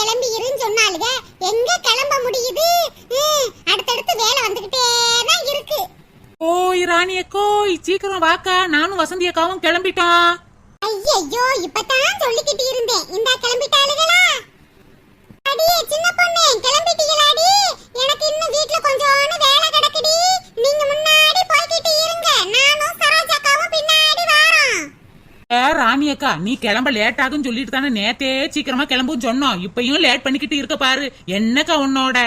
கிளம்பி இருன்னு சொன்னாலுங்க எங்க கிளம்ப முடியுது? அடுத்தடுத்து வேலை வந்துகிட்டே தான் இருக்கு. ஓய் ராணியக்கோய் சீக்கிரம் வாக்கா. நானும் வசந்தி அக்காவும் கிளம்பிட்டோம் ஐயையோ இப்பதான் சொல்லிக்கிட்டு இருந்தேன். இந்த கிளம்பிட்டாளுகளா? அடியே சின்ன பொண்ணு கிளம்பிட்டீங்களாடி? எனக்கு இன்னும் வீட்ல கொஞ்சோண்டு வேலை கிடக்குடி. நீங்க முன்னாடி போய்கிட்டு இருங்க நானும் சரோஜாக்காவும் பின்னாடி வரோம் ஏ ராணியக்கா நீ கிளம்ப லேட் ஆகுன்னு சொல்லிட்டு தானே நேத்தே சீக்கிரமா கிளம்புன்னு சொன்னோம். இப்பயும் லேட் பண்ணிக்கிட்டு இருக்க பாரு. என்னக்கா உன்னோட?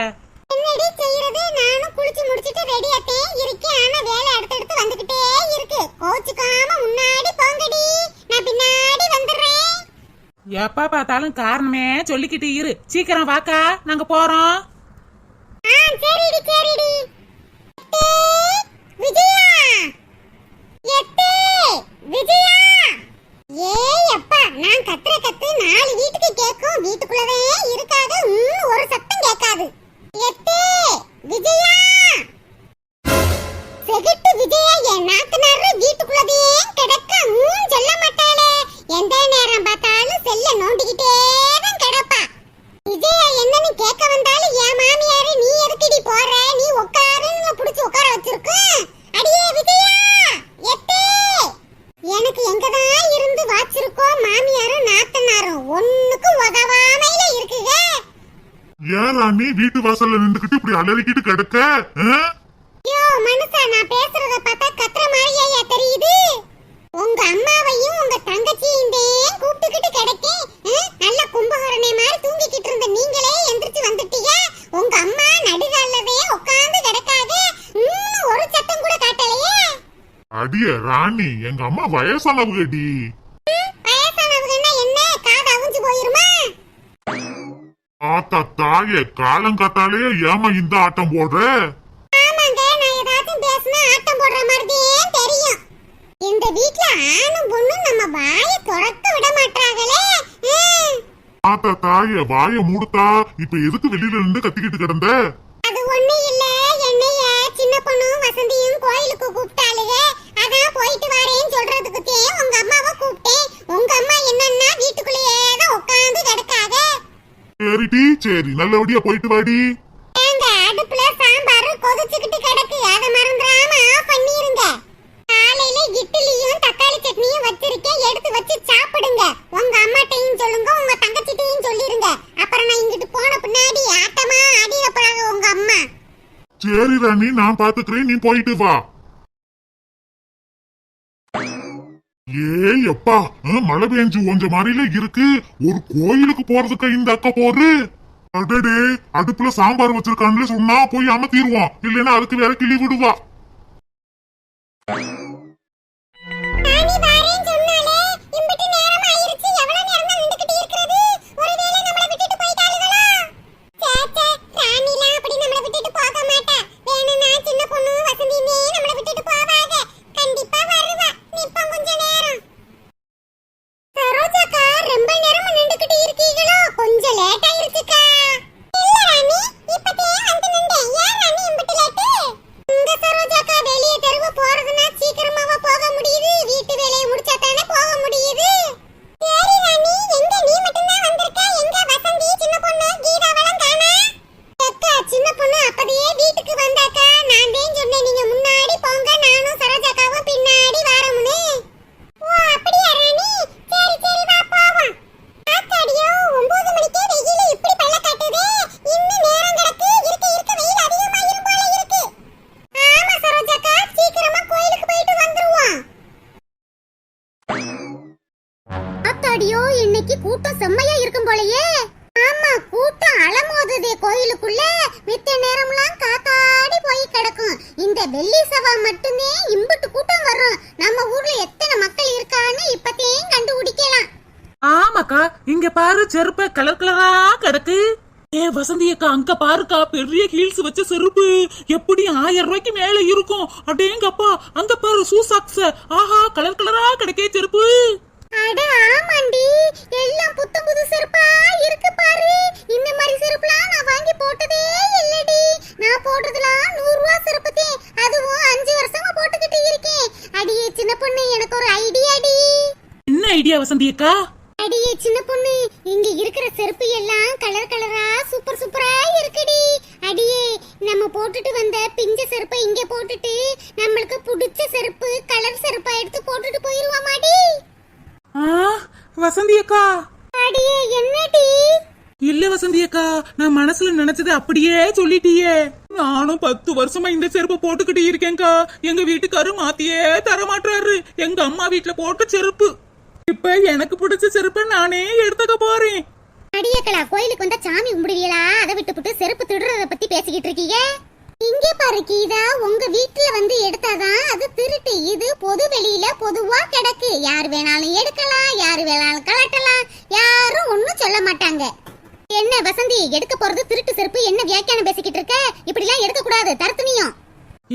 என்னடி செய்யறது? நானும் குளிச்சு முடிச்சிட்டு ரெடியாத்தே இருக்கேன். ஆனா வேலை அடுத்தடுத்து வந்துகிட்டே இருக்கு. கோச்சுக்காம முன்னாடி போங்கடி. நான் பின்னாடி வந்துடுறேன். எப்ப பார்த்தாலும் காரணமே சொல்லிக்கிட்டு இரு. சீக்கிரம் வாக்கா. நாங்க போறோம். ஆ சரிடி சரிடி. எட்டே, விஜயா. எட்டே, விஜயா. ஏய் அப்பா நான் கத்துற கத்து நாலு வீட்டுக்கு கேட்கும் வீட்டுக்குள்ளவே இருக்காது. ஒரு சத்தம் கேட்காது. எட்டே, விஜயா! செகிட்டு விஜயா என் நாத்தனாரு வீட்டுக்குள்ளதே கிடக்க. மூணு சொல்ல மாட்டாளே. எந்த நேரம் பார்த்தாலும் செல்ல நோண்டிக்கிட்டே தான் கிடப்பா. விஜயா என்னன்னு கேட்க வந்தாலும் என் மாமியாரு நீ எதுக்குடி போற? நீ உட்காருன்னு புடிச்சு உட்கார வச்சிருக்கு. அடியே விஜயா எத்தே எனக்கு எங்கதான் இருந்து வாச்சிருக்கோ மாமியாரும் நாத்தனாரும் ஒண்ணுக்கும் உதவாமையில இருக்குங்க ஏன் ராணி வீட்டு வாசல்ல நின்றுகிட்டு இப்படி அலறிக்கிட்டு கிடக்க? ஐயோ மனுஷா நான் பேசுறத பார்த்தா கத்துற மாதிரியா தெரியுது? உங்க அம்மாவையும் உங்க தங்கச்சியும் கூப்பிட்டுக்கிட்டு கிடைக்கேன். நல்ல கும்பகரணை மாதிரி தூங்கிக்கிட்டு இருந்த நீங்களே எந்திரிச்சு வந்துட்டீங்க. உங்க அம்மா நடுகாலவே உட்கார்ந்து இன்னும் ஒரு சத்தம் கூட காட்டலையே. அடிய ராணி எங்க அம்மா வயசானவங்கடி ஆத்தா தாயே காலங்காத்தாலே ஏமா இந்த ஆட்டம் போடுற? ஆமாங்க நான் ஏதாச்சும் பேசினா ஆட்டம் போடுற மாதிரியே தெரியும். இந்த வீட்ல ஆணும் பொண்ணும் நம்ம வாயை துறக்க விட மாட்டாங்களே. ஆத்தா தாயே வாய மூடுத்தா இப்ப எதுக்கு வெளியில நின்று கத்திக்கிட்டு கிடந்த? அது ஒண்ணு இல்ல என்னைய சின்ன பொண்ணும் வசந்தியும் கோயிலுக்கு கூப்பிட்டாளுக அதான் போயிட்டு வரேன்னு சொல்றதுக்கு உங்க அம்மாவை கூப்பிட்டேன். உங்க அம்மா என்னன்னா வீட்டுக்குள்ளேயே தான் உட்கார்ந்து கிடக்காக சரிடி சரி நல்லபடியா போயிட்டு வாடி. ஏங்க அடுப்புல சாம்பார் கொதிச்சுக்கிட்டு கிடக்கு. அதை மறந்துடாம ஆஃப் பண்ணிருங்க. காலையில இட்லியும் தக்காளி சட்னியும் வச்சிருக்கேன். எடுத்து வச்சு சாப்பிடுங்க. உங்க அம்மாட்டையும் சொல்லுங்க உங்க தங்கச்சிட்டையும் சொல்லிருங்க. அப்புறம் நான் இங்கிட்டு போன பின்னாடி ஆட்டமா அடியில போறாங்க உங்க அம்மா. சரி ராணி நான் பாத்துக்கிறேன். நீ போயிட்டு வா. ஏ அப்பா மழை பெஞ்சு கொஞ்ச மாதிரில இருக்கு. ஒரு கோயிலுக்கு போறதுக்கு இந்த அக்கா போரு? அடடே அடுப்புல சாம்பார் வச்சிருக்கான்னு சொன்னா போய் அமர்த்திடுவோம் இல்லைன்னா அதுக்கு வேற கிளி விடுவா. வெள்ளி செவ்வாய் மட்டுமே இம்புட்டு கூட்டம் வரும் நம்ம ஊர்ல எத்தனை மக்கள் இருக்கான்னு இப்பத்தையும் கண்டுபிடிக்கலாம். ஆமாக்கா இங்க பாரு செருப்ப கலர் கலரா கிடக்கு. ஏ வசந்தி அக்கா அங்க பாருக்கா பெரிய ஹீல்ஸ் வச்ச செருப்பு. எப்படி ஆயிரம் ரூபாய்க்கு மேல இருக்கும்? அப்படியேங்கப்பா அங்க பாரு ஷூ சாக்ஸ் ஆஹா கலர் கலரா கிடைக்கே செருப்பு. அட ஆமாண்டி. எல்லாம் புத்தம் புது செருப்பா இருக்கு பாரு. இந்த மாதிரி செருப்புலாம் நான் வாங்கி போட்டதே இல்லடி. நான் போட்டதுலாம் நூறு ரூபா செருப்பு அதுவும் அஞ்சு வருஷமா போட்டுக்கிட்டு இருக்கேன். அடியே சின்ன பொண்ணு எனக்கு ஒரு என்ன ஐடியா வசந்தி அக்கா? அடியே சின்ன பொண்ணு இங்க இருக்கிற செருப்பு எல்லாம் கலர் கலரா சூப்பர் சூப்பரா இருக்குடி. அடியே நம்ம போட்டுட்டு வந்த பிஞ்ச செருப்பை இங்க போட்டுட்டு நம்மளுக்கு பிடிச்ச செருப்பு கலர் செருப்பா எடுத்து போட்டுட்டு போயிருவோமாடி ஆ வசந்தி அக்கா அடியே என்னடி? இல்ல வசந்தி அக்கா நான் மனசுல நினைச்சது அப்படியே சொல்லிட்டியே. நானும் பத்து வருஷமா இந்த செருப்பு போட்டுக்கிட்டு இருக்கேன்க்கா. எங்க வீட்டுக்காரு மாத்தியே தர மாட்டாரு எங்க அம்மா வீட்டுல போட்ட செருப்பு. இப்ப எனக்கு பிடிச்ச செருப்பை நானே எடுத்துக்க போறேன். அடியக்களா கோயிலுக்கு வந்தா சாமி கும்பிடுவீங்களா? அதை விட்டுப்புட்டு செருப்பு திருடுறத பத்தி பேசிக்கிட்டு இருக்கீங்க? இங்க பாரு கீதா உங்க வீட்டுல வந்து எடுத்தாதான் அது திருட்டு. இது பொது வெளியில பொதுவா கிடக்கு. யார் வேணாலும் எடுக்கலாம் யார் வேணாலும் கலட்டலாம். யாரும் ஒண்ணும் சொல்ல மாட்டாங்க. என்ன வசந்தி எடுக்க போறது திருட்டு செருப்பு? என்ன வியாக்கியானம் பேசிக்கிட்டு இருக்க? இப்படி எல்லாம் எடுக்க கூடாது தரத்துனியும்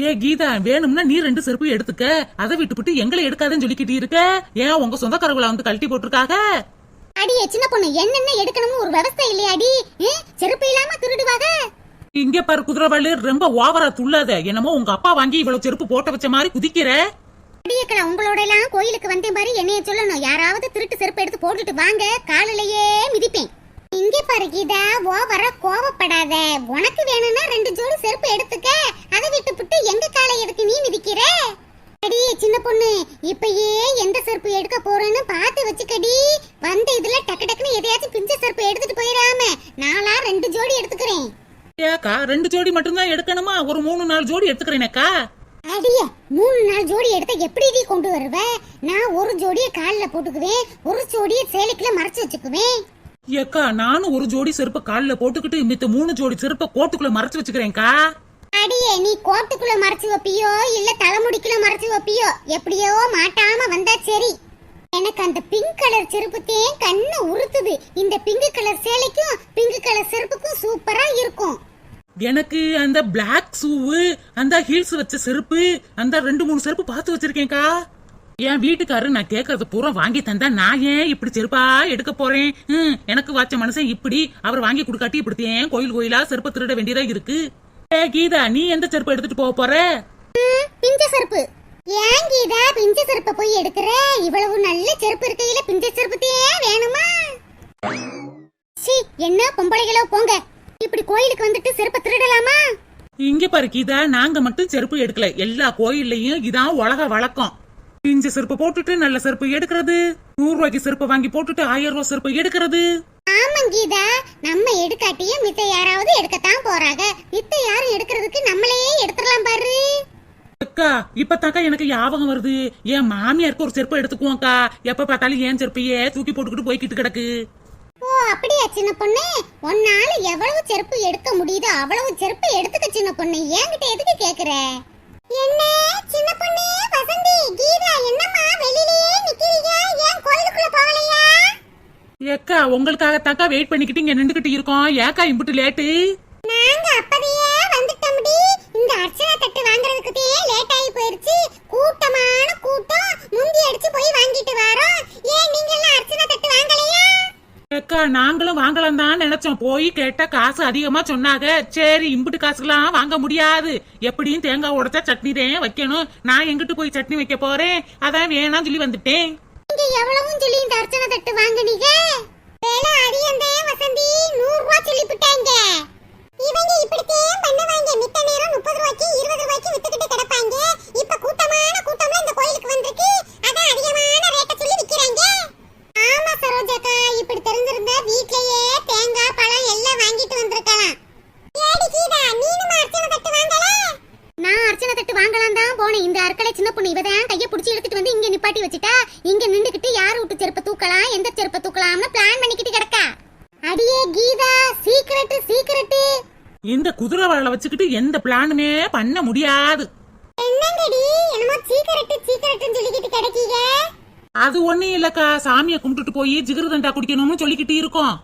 ஏ கீதா வேணும்னா நீ ரெண்டு செருப்பு எடுத்துக்க. அதை விட்டுப்புட்டு எங்களை எடுக்காதன்னு சொல்லிக்கிட்டு இருக்க. ஏன் உங்க சொந்தக்காரங்களை வந்து கழட்டி போட்டிருக்காக? அடியே சின்ன பொண்ணு என்னென்ன எடுக்கணும்னு ஒரு விவசாய இல்லையாடி? செருப்பு இல்லாம திருடுவாங்க இங்க பாரு குதிரவாளு ரொம்ப ஓவரா துள்ளாத. என்னமோ உங்க அப்பா வாங்கி இவ்வளவு செருப்பு போட்ட வச்ச மாதிரி குதிக்கிற? அடியக்கடா உங்களோட எல்லாம் கோயிலுக்கு வந்தேன் பாரு என்னைய சொல்லணும். யாராவது திருட்டு செருப்பு எடுத்து போட்டுட்டு வாங்க காலிலேயே மிதிப்பேன். இங்க பாரு கீதா ஓவர கோவப்படாத. உனக்கு வேணும்னா ரெண்டு ஜோடி செருப்பு எடுத்துக்க. அதை விட்டு புட்டு எங்க காலை எதுக்கு நீ மிதிக்கிற? அடி சின்ன பொண்ணு இப்பயே எந்த செருப்பு எடுக்க போறேன்னு பார்த்து வச்சுக்கடி. வந்த இதுல டக்கு டக்குன்னு எதையாச்சும் பிஞ்ச செருப்பு எடுத்துட்டு போயிடாம நாளா ரெண்டு ஜோடி எடுத்துக்கிறேன். ஏக்கா ரெண்டு ஜோடி மட்டும்தான் எடுக்கணுமா? ஒரு மூணு நாலு ஜோடி எடுத்துக்கிறேனேக்கா. அடிய மூணு நாலு ஜோடி எடுத்த எப்படி நீ கொண்டு வருவ? நான் ஒரு ஜோடியை காலில் போட்டுக்குவேன் ஒரு ஜோடியை சேலைக்குள்ள மறைச்சு வச்சுக்குவேன். ஏக்கா நானும் ஒரு ஜோடி செருப்பை கால்ல போட்டுக்கிட்டு மித்த மூணு ஜோடி செருப்பை கோட்டுக்குள்ள மறைச்சு வச்சுக்கிறேன்க்கா. அடியே நீ கோட்டுக்குள்ள மறைச்சு வைப்பியோ இல்ல தலைமுடிக்குள்ள மறைச்சு வைப்பியோ எப்படியோ மாட்டாம வந்தா சரி. எனக்கு அந்த பிங்க் கலர் செருப்புத்தே கண்ணு உறுத்துது. இந்த பிங்க் கலர் சேலைக்கும் பிங்க் கலர் செருப்புக்கும் சூப்பரா இருக்கும். எனக்கு அந்த பிளாக் ஷூவு அந்த ஹீல்ஸ் வச்ச செருப்பு அந்த ரெண்டு மூணு செருப்பு பார்த்து வச்சிருக்கேன்க்கா. என் வீட்டுக்காரரு நான் கேட்கறது பூரா வாங்கி தந்தா நான் ஏன் இப்படி செருப்பா எடுக்க போறேன்? எனக்கு வாச்ச மனுஷன் இப்படி அவர் வாங்கி கொடுக்காட்டி ஏன் கோயில் கோயிலா செருப்பு திருட வேண்டியதா இருக்கு? ஏ கீதா நீ எந்த செருப்பு எடுத்துட்டு போக போற? பிஞ்ச செருப்பு. ஏன் கீதா பிஞ்ச செருப்பை போய் எடுக்கிற? இவ்வளவு நல்ல செருப்பு இருக்கையில பிஞ்ச செருப்புத்தே வேணுமா? சி என்ன பொம்பளைகளோ போங்க. கோயிலுக்கு வந்துட்டு செருப்பை திருடலாமா? இங்க பாரு கீதா நாங்க மட்டும் செருப்பு எடுக்கல. எல்லா கோயில்லையும் இதான் உலக வழக்கம். பிஞ்ச செருப்பு போட்டுட்டு நல்ல செருப்பு எடுக்கிறது. நூறு ரூபாய்க்கு செருப்பு வாங்கி போட்டுட்டு ஆயிரம் ரூபாய் செருப்பு எடுக்கிறது. ஆமாம் கீதா நம்ம எடுக்காட்டியும் மித்த யாராவது எடுக்கத்தான் போறாங்க. மித்த யாரும் எடுக்கிறதுக்கு நம்மளே எடுத்துடலாம் பாரு. அக்கா இப்பதாக்கா எனக்கு ஞாபகம் வருது. என் மாமியாருக்கு ஒரு செருப்பு எடுத்துக்குவோம்க்கா. எப்ப பார்த்தாலும் ஏன் செருப்பையே தூக்கி போட்டுக்கிட்டு போய்கிட்டு கிடக்கு. ஓ அப்படியா சின்ன பொண்ணு? உன்னால எவ்வளவு செருப்பு எடுக்க முடியுதோ அவ்வளவு செருப்பு எடுத்துக்க சின்ன பொண்ணு. என்கிட்ட எதுக்கு கேக்குற? என்ன சின்ன பொண்ணு வசந்தி கீதா என்னம்மா வெளியிலேயே நிக்கிறீங்க? ஏன் கோயிலுக்குள்ள போகலையா? ஏக்கா உங்களுக்காகத்தாக்கா வெயிட் பண்ணிக்கிட்டு இங்க நின்றுகிட்டு இருக்கோம். ஏக்கா இம்புட்டு லேட்டு நாங்க அப்பதையே வந்துட்டோம்டி இந்த அர்ச்சனா தட்டு வாங்குறதுக்கு லேட் ஆகி போயிருச்சு. கூட்டமான கூட்டம். முந்தி அடிச்சு போய் வாங்கிட்டு வரோம் ஏன் நீங்க எல்லாம் அர்ச்சனா தட்டு வாங்கலையா அக்கா நாங்களும் வாங்கலாம் தான் நினைச்சோம். போய் கேட்டா காசு அதிகமா சொன்னாங்க. சரி இம்புட்டு காசுலாம் வாங்க முடியாது. எப்படியும் தேங்காய் உடைச்சா சட்னி தான் வைக்கணும். நான் எங்கிட்டு போய் சட்னி வைக்க போறேன்? அதான் வேணாம் சொல்லி வந்துட்டேன். நீங்க எவ்வளவும் சொல்லி இந்த அர்ச்சனை தட்டு வாங்குனீங்க? வேலை அடியந்தே வசந்தி நூறு ரூபாய் சொல்லி விட்டாங்க இவங்க இப்படித்தான் பண்ணுவாங்க. மித்த நேரம் முப்பது ரூபாய்க்கு இருபது ரூபாய்க்கு வித்துக்கிட்டு கிடப்பாங்க. இப்ப கூட்டமான கூட்டம்ல இந்த கோயிலுக்கு வந்திருக்கு. அதான் அதிகமான ரேட்டை சொல்லி விக்கிறாங்க. ஆமா சரோஜாக்கா இப்படி தெரிஞ்சிருந்தா வீட்லயே தேங்காய் பழம் எல்லாம் வாங்கிட்டு வந்திருக்கலாம். ஏடி கீதா நீனும் அர்ச்சனை தட்டு வாங்கல? நான் அர்ச்சனை தட்டு வாங்கலாம் தான் போனேன். இந்த அர்க்கலை சின்ன பொண்ணு இவதான் கையை பிடிச்சி எடுத்துட்டு வந்து இங்க நிப்பாட்டி வச்சுட்டா. இங்க நின்னுக்கிட்டு யார் விட்டு செருப்பை தூக்கலாம் எந்த செருப்பை தூக்கலாம்னு பிளான் பண்ணிக்கிட்டு கிடக்கா? அடியே கீதா சீக்கிரட் சீக்கிரட் இந்த குதிரை வாழை வச்சுக்கிட்டு எந்த பிளானுமே பண்ண முடியாது. அது ஒண்ணும் இல்லக்கா. சாமியை கும்பிட்டுட்டு போய் ஜிகிருதண்டா குடிக்கணும்னு சொல்லிக்கிட்டு இருக்கோம்.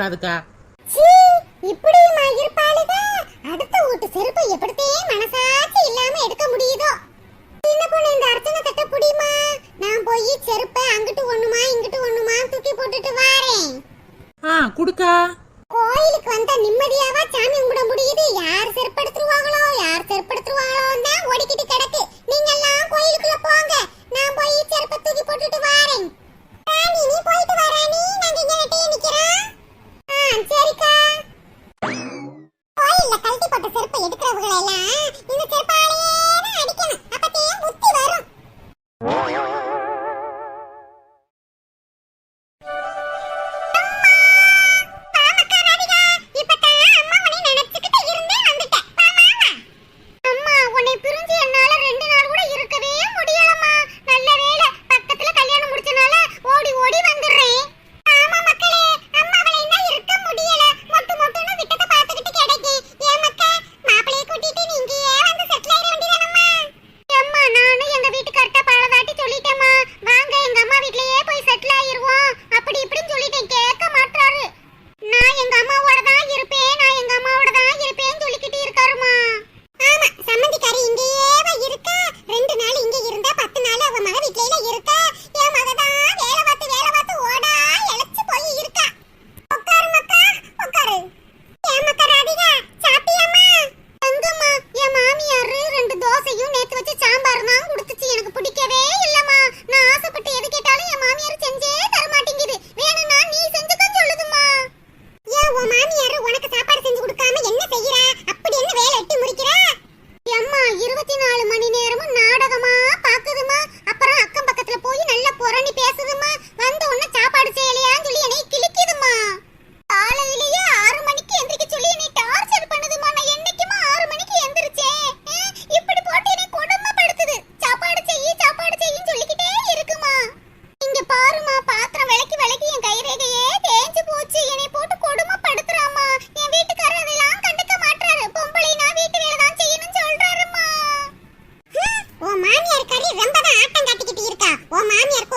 கூடாதுக்கா. இப்படியுமா இருப்பாளுக அடுத்த ஓட்டு செருப்பை எப்படித்தே மனசாட்சி இல்லாம எடுக்க முடியுதோ. சின்ன பொண்ணு இந்த அர்ச்சனை தட்ட முடியுமா? நான் போய் செருப்பை அங்கிட்டு ஒண்ணுமா இங்கிட்டு ஒண்ணுமா தூக்கி போட்டுட்டு வாரேன். ஆ குடுக்கா.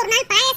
难排。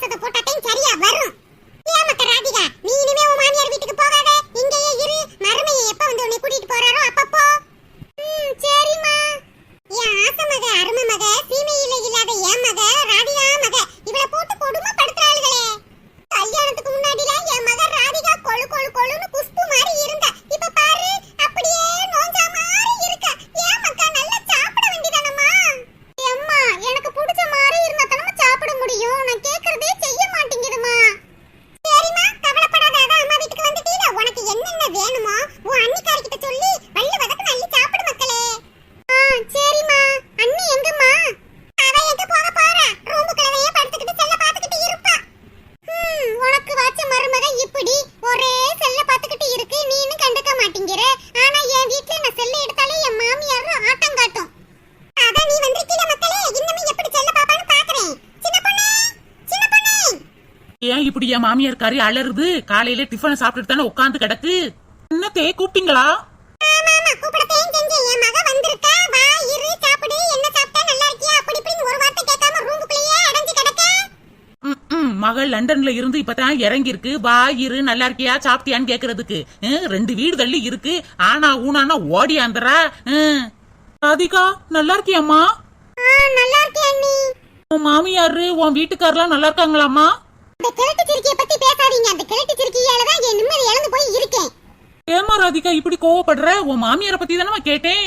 இப்படி என் மாமியார் கறி அலறுது. காலையில டிஃபனை சாப்பிட்டுட்டு தானே உட்காந்து கிடக்கு. என்ன தே கூப்பிட்டீங்களா மகள் லண்டன்ல இருந்து இப்பதான் இறங்கி இருக்கு வா இரு நல்லா இருக்கியா? சாப்பிட்டியான்னு கேக்குறதுக்கு. ரெண்டு வீடு தள்ளி இருக்கு. ஆனா ஊனானா ஓடி ஆந்துறா ராதிகா நல்லா இருக்கியாம்மா? நல்லா இருக்கியா உன் மாமியாரு உன் வீட்டுக்காரெல்லாம் நல்லா இருக்காங்களாம்மா? இந்த கிழட்டு சிறுக்கிய பத்தி அந்த கிழட்டு சிறுக்கியால தான் என் நிம்மதி இழந்து இருக்கேன். ஏமா ராதிகா இப்படி கோவப்படுற? உன் மாமியாரை பத்தி தானே கேட்டேன்.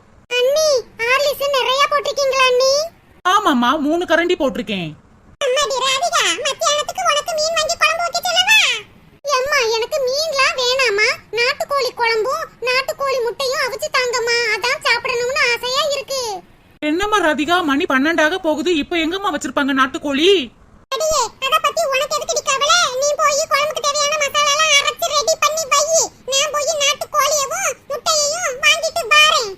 ஆர்லிஸ் நிறைய போட்டிருக்கீங்களா அண்ணி? ஆமாம்மா மூணு கரண்டி போட்டிருக்கேன். அம்மாடி ராதிகா மத்தியானத்துக்கு உனக்கு மீன் வாங்கி குழம்பு வைக்க சொல்லவா? அம்மா எனக்கு மீன்லாம் வேணாமா நாட்டுக்கோழி குழம்பும் நாட்டுக்கோழி முட்டையும் அவிச்சு தாங்கம்மா. அதான் சாப்பிடணும்னு ஆசையா இருக்கு. என்னம்மா ராதிகா? மணி பன்னெண்டாக போகுது. இப்ப எங்கம்மா வச்சிருப்பாங்க நாட்டுக்கோழி? அடியே அத பத்தி உனக்கு எதுக்கு கவலை? நீ போய் குழம்புக்கு தேவையான மசாலா எல்லாம் அரைச்சு ரெடி பண்ணி வை. நான் போய் நாட்டு கோழியவும் முட்டையையும் வாங்கிட்டு வரேன்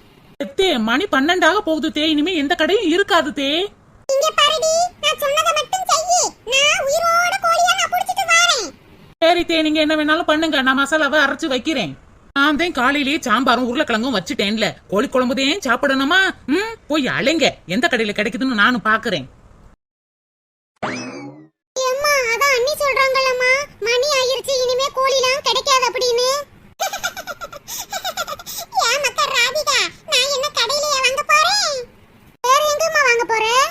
தே மணி பன்னெண்டாக போகுது தே இனிமே எந்த கடையும் இருக்காது தே. இங்க பாருடி நான் சொன்னதை மட்டும் செய்யி. நான் உயிரோட கோழியா நான் புடிச்சிட்டு வரேன். சரி தே நீங்க என்ன வேணாலும் பண்ணுங்க. நான் மசாலாவை அரைச்சு வைக்கிறேன். நான் தான் காலையிலேயே சாம்பாரும் உருளைக்கிழங்கும் வச்சுட்டேன்ல. கோழி குழம்புதையும் சாப்பிடணுமா? ம் போய் அலைங்க. எந்த கடையில கிடைக்குதுன்னு நானும் பாக்குறேன். சொல்றாங்கல்லம்மா. மணி ஆயிருச்சு இனிமே கோழிலாம் கிடைக்காது அப்படின்னு. ஏன் மக்கா ராதிகா நான் என்ன கடையிலேயே வாங்க போறேன்? வேற எங்கம்மா வாங்க போறேன்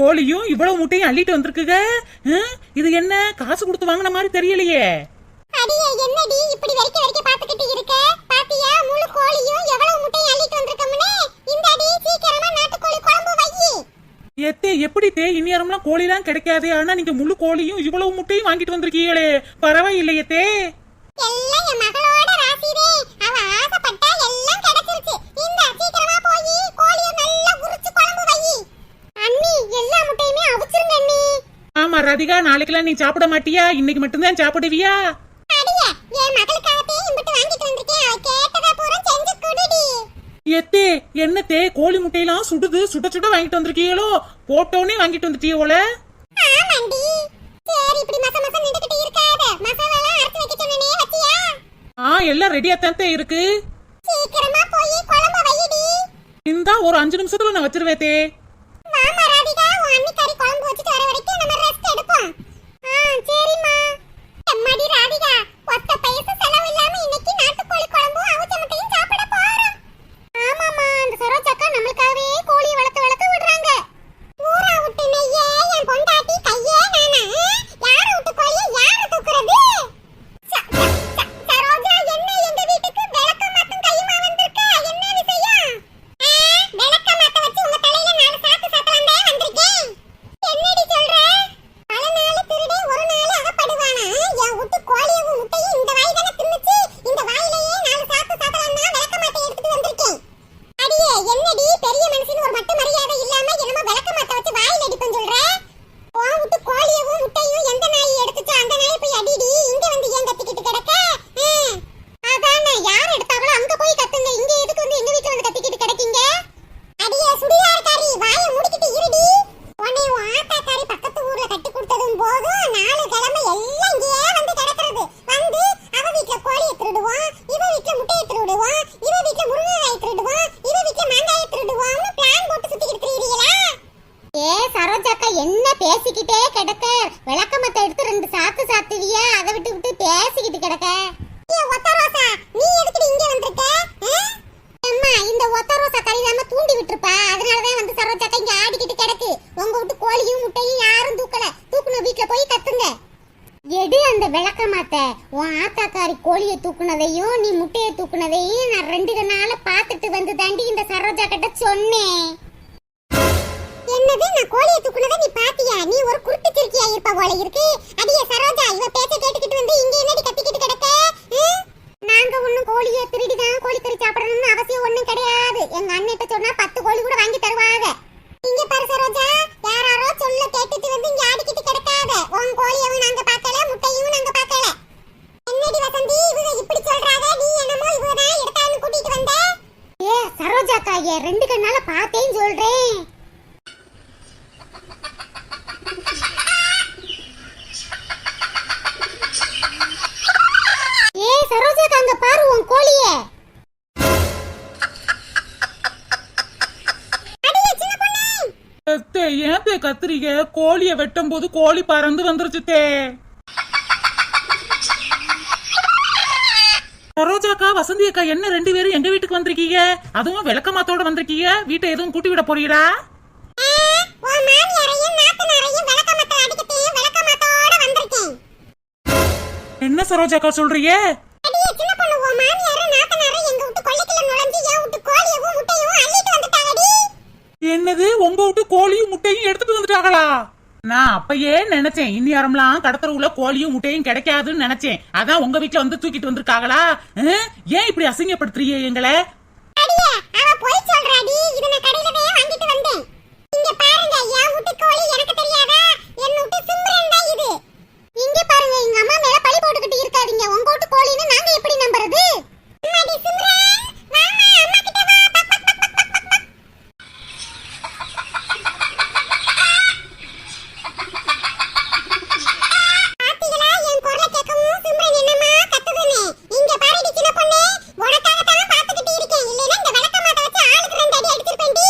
கோழியும் இவ்வளவு முட்டையும் அள்ளிட்டு வந்திருக்குங்க? இது என்ன காசு கொடுத்து வாங்கின மாதிரி தெரியலையே. அடியே என்னடி இப்படி வரைக்கும் வரைக்கும் பாத்துக்கிட்டு இருக்க? பாத்தியா முழு கோழியும் எவ்வளவு முட்டையும் அள்ளிட்டு வந்திருக்கோம்னே? இந்த அடி சீக்கிரமா நாட்டுக்கோழி குழம்பு வையி எத்தே எப்படி தே? இந்நேரம்லாம் கோழிலாம் கிடைக்காதே. ஆனா நீங்க முழு கோழியும் இவ்வளவு முட்டையும் வாங்கிட்டு வந்திருக்கீங்களே. பரவாயில்லையே தே. எல்லாம் என் மகளோட ராசிதே அவ ஆமா ராதிகா நாளைக்கெல்லாம் நீ சாப்பிட மாட்டியா? இன்னைக்கு மட்டும்தான் சாப்பிடுவியா? எத்தே என்னத்தே கோழி முட்டையெல்லாம் சுடுது சுட சுட வாங்கிட்டு வந்திருக்கீங்களோ? போட்டோன்னே வாங்கிட்டு வந்துட்டீங்களோல ஆ எல்லாம் ரெடியா தான் இருக்கு. இந்தா ஒரு அஞ்சு நிமிஷத்துல நான் வச்சிருவேத்தே சரிம்மா. எம்மாடி ராதிகா ஒத்த பைசா செலவு இல்லாம இன்னைக்கு நாட்டுக்கோழி குழம்பும் அவிச்ச சாப்பிட போறோம். ஆமாமா அந்த சரோஜாக்கா நம்மளுக்காகவே கோழி வளர்த்து வளர்த்து விடுறாங்க. ஊரா விட்டு நெய்யே என் பொண்டா தூண்டி அதனாலதான் வந்து சரோஜாக்கா இங்க ஆடிக்கிட்டு கிடக்கு. உங்க விட்டு கோழியும் முட்டையும் யாரும் தூக்கல. தூக்குன வீட்டுல போய் கத்துங்க. எடு அந்த விளக்க மாத்த உன் ஆத்தாக்காரி கோழியை தூக்குனதையும் நீ முட்டையை தூக்குனதையும் நான் ரெண்டு நாள பாத்துட்டு வந்து தாண்டி இந்த சரோஜா கிட்ட சொன்னேன். என்னது? நான் கோழியை தூக்குனதை நீ பாத்தியா? நீ ஒரு குருட்டு சிறுக்கியா இருப்ப போல இருக்கு. அடியே சரோஜா இவ பேச்ச கேட்டுக்கிட்டு வந்து இங்க என்னடி கத்திக்கிட்டு கிடக்க? நாங்க ஒண்ணும் கோழியை திருடிதான் கோழிக்கறி சாப்பிடணும்னு அவசியம் ஒண்ணும் கிடையாது. எங்க அண்ணிட்ட சொன்னா கத்திரிக்க கோழிய வெட்டும் போது கோழி பறந்து வந்துருச்சு தே. சரோஜாக்கா வசந்தி அக்கா என்ன ரெண்டு பேரும் எங்க வீட்டுக்கு வந்திருக்கீங்க? அதுவும் விளக்கமாத்தோட வந்திருக்கீங்க. வீட்டை எதுவும் கூட்டி விட போறீங்களா? என்ன சரோஜாக்கா சொல்றீங்க? என்னது? உங்க வீட்டு கோழியும் முட்டையும் எடுத்துட்டு வந்துட்டாங்களா? நான் அப்பயே நினைச்சேன் இன்னியாரம்லாம் கடத்தரவுல கோழியும் முட்டையும் கிடைக்காதுன்னு நினைச்சேன். அதான் உங்க வீட்டுல வந்து தூக்கிட்டு வந்திருக்காங்களா? ஏன் இப்படி அசிங்கப்படுத்துறீங்க எங்களை? அடியே அவ போய் சொல்றாடி இது நான் கடையில போய் வாங்கிட்டு வந்தேன் இங்க பாருங்க என் வீட்டு கோழி எனக்கு தெரியாதா என் வீட்டு சிம்ரன் தான் இது இங்க பாருங்க எங்க அம்மா மேல பழி போட்டுக்கிட்டு இருக்காதீங்க உங்க வீட்டு கோழின்னு நாங்க எப்படி நம்புறது அம்மாடி சிம்ரன் வாமா அம்மா கிட்ட வா பக், பக், பக், பக், பக், பக். பாத்தீங்களா என் குரலை கேட்கவும் சிம்ரன் என்னமா கத்துதுன்னு இங்க பாருடி சின்ன பொண்ணு உனக்காக தான் பாத்துக்கிட்டு இருக்கேன் இல்லைன்னா இந்த விளக்க மாட்ட வச்சு ஆளுக்கு ரெண்டு அடி அடிச்சிருப்பேன்டி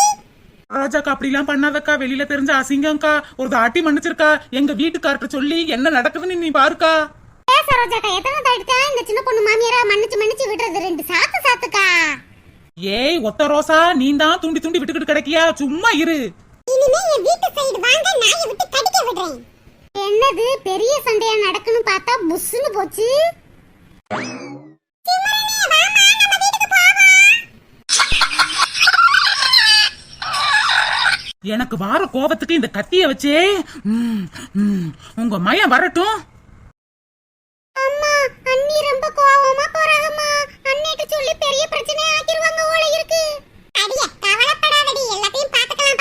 ராஜாக்கா அப்படிலாம் பண்ணாதக்கா. வெளியில தெரிஞ்ச அசிங்கம்க்கா. ஒரு தாட்டி மன்னிச்சிருக்கா. எங்க வீட்டுக்கார்ட்ட சொல்லி என்ன நடக்குதுன்னு நீ பாருக்கா. ஏ சரோஜாக்கா எத்தனை தாயிட்டா இந்த சின்ன பொண்ணு மாமியாரா மன்னிச்சு மன்னிச்சு விடுறது? ரெண்டு சாத்து சாத்துக்கா. ஏய் ஒத்த ரோசா நீ தான் தூண்டி தூண்டி விட்டுக்கிட்டு கிடைக்கியா? சும்மா இரு. இனிமே என் வீட்டு சைடு வாங்க நாயை விட்டு கடிக்க விடுறேன். என்னது பெரிய சண்டையா நடக்குன்னு பார்த்தா புஷ்ஷுன்னு போச்சு? எனக்கு வார கோபத்துக்கு இந்த கத்திய வச்சே. உங்க மயம் வரட்டும். அம்மா அண்ணி ரொம்ப கோவமா போறாங்கம்மா. சொல்லி பெரிய பிரச்சனை ஆக்கிடுவாங்க ஓல இருக்கு. அடியே கவலைப்படாதடி. எல்லாத்தையும் பாத்துக்கலாம்